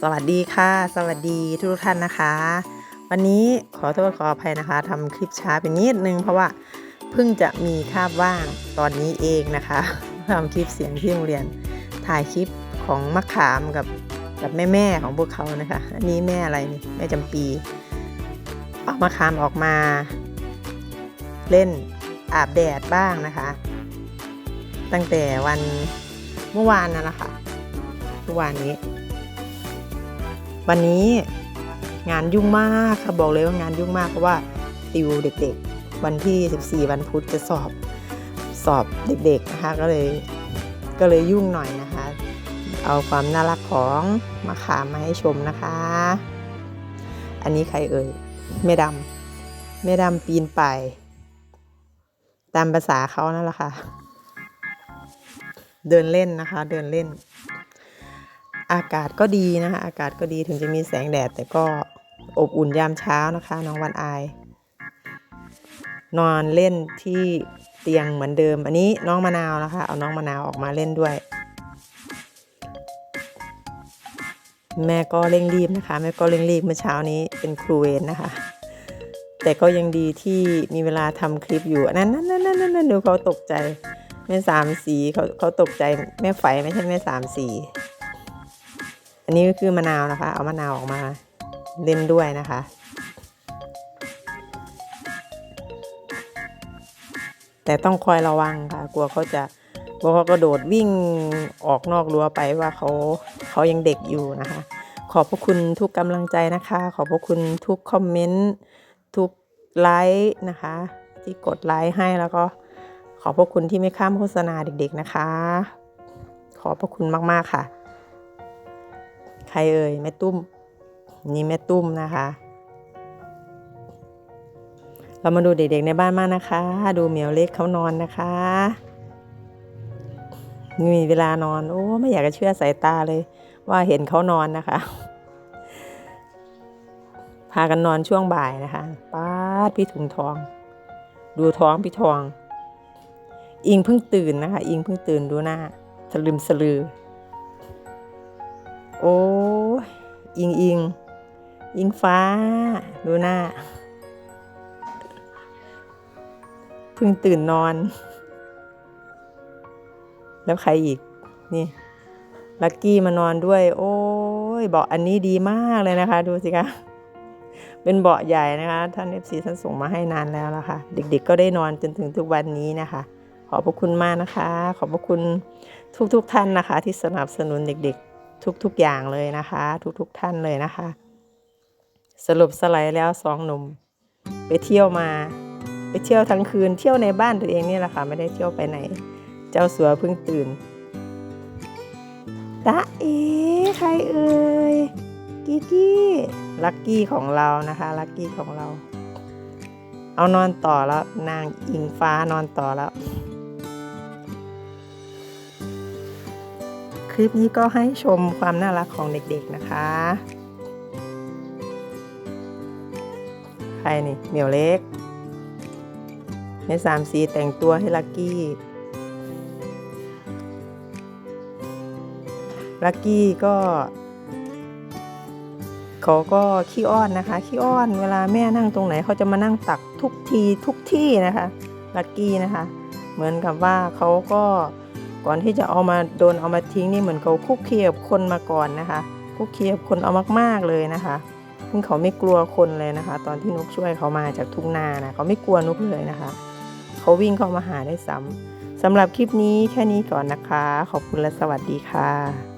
สวัสดีค่ะ สวัสดีทุกท่านนะคะ วันนี้ขอโทษขออภัยนะคะทำคลิปช้าไปนิดนึง เพราะว่าเพิ่งจะมีคาบว่างตอนนี้เองนะคะทำคลิปเสียงที่โรงเรียนถ่ายคลิปของมะขามกับกับแม่แม่ของพวกเขานะคะอันนี้แม่อะไรนี่แม่จำปีเอามะขามออกมา เล่นอาบแดดบ้างนะคะ ตั้งแต่วันเมื่อวานนั่นแหละค่ะเมื่อวานนี้ วันนี้งานยุ่งมากค่ะบอกเลยว่างานยุ่งมากเพราะว่าติวเด็กๆ วันที่ 14 วันพุธจะสอบสอบเด็กๆนะคะก็เลยก็เลยยุ่งหน่อยนะคะ เอาความน่ารักของมะขามมาให้ชมนะคะ อันนี้ใครเอ่ยแม่ดำแม่ดำปีนไปายตามภาษาเขานั่นแหละค่ะ เดินเล่นนะคะ เดินเล่น อากาศก็ดีนะคะ อากาศก็ดีถึงจะมีแสงแดด แต่ก็อบอุ่นยามเช้านะคะ น้องวันอาย นอนเล่นที่เตียงเหมือนเดิม อันนี้น้องมะนาวนะคะ เอาน้องมะนาวออกมาเล่นด้วย แม่ก็เร่งรีบนะคะ แม่ก็เร่งรีบเมื่อเช้านี้เป็นครูเวรนะคะ แต่ก็ยังดีที่มีเวลาทำคลิปอยู่นั่นนั่นนั่นนั่นนั่นดูเขาตกใจแม่สามสีเขาเขาตกใจแม่ไฟไม่ใช่แม่สามสี อันนี้ก็คือมะนาวนะคะ เอามะนาวออกมาเล่นด้วยนะคะ แต่ต้องคอยระวังค่ะ กลัวเขาจะกลัวเขากระโดดวิ่งออกนอกรั้วไปว่าเขาเขายังเด็กอยู่นะคะ ขอบพระคุณทุกกำลังใจนะคะ ขอบพระคุณทุกคอมเมนต์ทุกไลค์นะคะ ที่กดไลค์ให้แล้วก็ ขอบพระคุณที่ไม่ข้ามโฆษณาเด็กๆนะคะ ขอบพระคุณมากๆค่ะ ครเอ่ยแม่ตุ้ม นี่แม่ตุ้มนะคะ เรามาดูเด็กๆในบ้านมากนะคะ ดูเหมียวเล็กเขานอนนะคะมีเวลานอน โอ้ไม่อยากจะเชื่อสายตาเลย ว่าเห็นเขานอนนะคะ พากันนอนช่วงบ่ายนะคะป้าดพี่ถุงทอง ดูท้องพี่ทอง อิงเพิ่งตื่นนะคะ อิงเพิ่งตื่นดูหน้าสลืมสลือ โอ้ยอิงอิงอิงฟ้า ดูหน้าเพิ่งตื่นนอน แล้วใครอีก นี่ลักกี้มานอนด้วย โอ้ยเบาะอันนี้ดีมากเลยนะคะ ดูสิคะเป็นเบาะใหญ่นะคะ ท่านเอฟซีท่านส่งมาให้นานแล้วล่ะค่ะเด็กๆ ก็ได้นอนจนถึงทุกวันนี้นะคะ ขอบพระคุณมากนะคะ ขอบพระคุณทุกๆทท่านนะคะ ที่สนับสนุนเด็ก ๆ ทุกๆอย่างเลยนะคะ ทุกๆท่านเลยนะคะ สรุปสไลด์แล้วสองหนุ่ม ไปเที่ยวมา ไปเที่ยวทั้งคืนเที่ยวในบ้านตัวเองนี่แหละค่ะไม่ได้เที่ยวไปไหน เจ้าสัวเพิ่งตื่นตาเอ๋ใครเอ่ยกิกกี้ลักกี้ของเรานะคะลักกี้ของเรา เอานอนต่อแล้วนางอิงฟ้านอนต่อแล้ว คลิปนี้ก็ให้ชมความน่ารักของเด็กๆนะคะ ใครนี่เหมียวเล็ก ในสามสีแต่งตัวให้ลักกี้ลักกี้ก็เขาก็ขี้อ้อนนะคะขี้อ้อนเวลาแม่นั่งตรงไหนเขาจะมานั่งตักทุกทีทุกที่นะคะลักกี้นะคะ เหมือนกับว่าเขาก็ ก่อนที่จะเอามาโดนเอามาทิ้งนี่เหมือนเขาคุกเคียบคนมาก่อนนะคะ คุกเคียบคนเอามากๆเลยนะคะซึ่งเขาไม่กลัวคนเลยนะคะ ตอนที่นุกช่วยเขามาจากทุ่งนานะเขาไม่กลัวนุกเลยนะคะ เขาวิ่งเข้ามาหาได้ซ้ำสำหรับคลิปนี้แค่นี้ก่อนนะคะ ขอบคุณและสวัสดีค่ะ